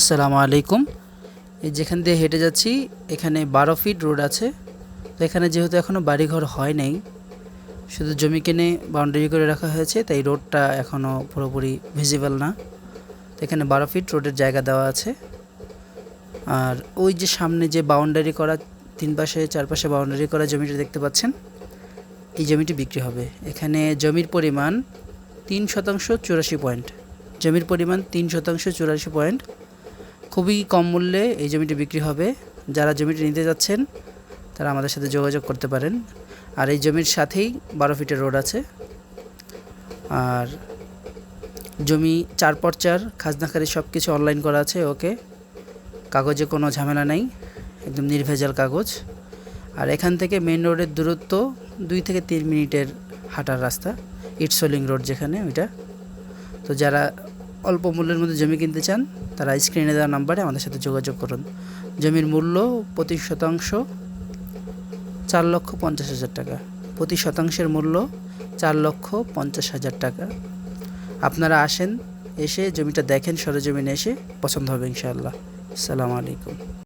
আসসালামু আলাইকুম। এই যেখান দিয়ে হেঁটে যাচ্ছি, এখানে বারো ফিট রোড আছে। তো এখানে যেহেতু এখনও বাড়িঘর হয় নাই, শুধু জমি কিনে বাউন্ডারি করে রাখা হয়েছে, তাই রোডটা এখনও পুরোপুরি ভিজিবল না। তো এখানে বারো ফিট রোডের জায়গা দেওয়া আছে। আর ওই যে সামনে যে বাউন্ডারি করা, তিন পাশে চারপাশে বাউন্ডারি করা জমিটা দেখতে পাচ্ছেন, এই জমিটি বিক্রি হবে। এখানে জমির পরিমাণ তিন শতাংশ চুরাশি পয়েন্ট। জমির পরিমাণ তিন শতাংশ চুরাশি পয়েন্ট। খুবই কম মূল্যে এই জমিটি বিক্রি হবে। যারা জমিটি নিতে যাচ্ছেন, তারা আমাদের সাথে যোগাযোগ করতে পারেন। আর এই জমির সাথেই বারো ফিটের রোড আছে। আর জমি চার পর চার খাজনাখারি সব কিছু অনলাইন করা আছে ওকে। কাগজে কোনো ঝামেলা নেই, একদম নির্ভেজাল কাগজ। আর এখান থেকে মেন রোডের দূরত্ব দুই থেকে তিন মিনিটের হাঁটার রাস্তা, ইটসোলিং রোড যেখানে ওইটা। তো যারা অল্প মূল্যের মধ্যে জমি কিনতে চান, তারা স্ক্রিনে দেওয়া নাম্বারে আমাদের সাথে যোগাযোগ করুন। জমির মূল্য প্রতি শতাংশ চার লক্ষ পঞ্চাশ হাজার টাকা। প্রতি শতাংশের মূল্য চার লক্ষ পঞ্চাশ হাজার টাকা। আপনারা আসেন, এসে জমিটা দেখেন, সরজমিনে এসে পছন্দ হবে ইনশাআল্লাহ। আসসালামু আলাইকুম।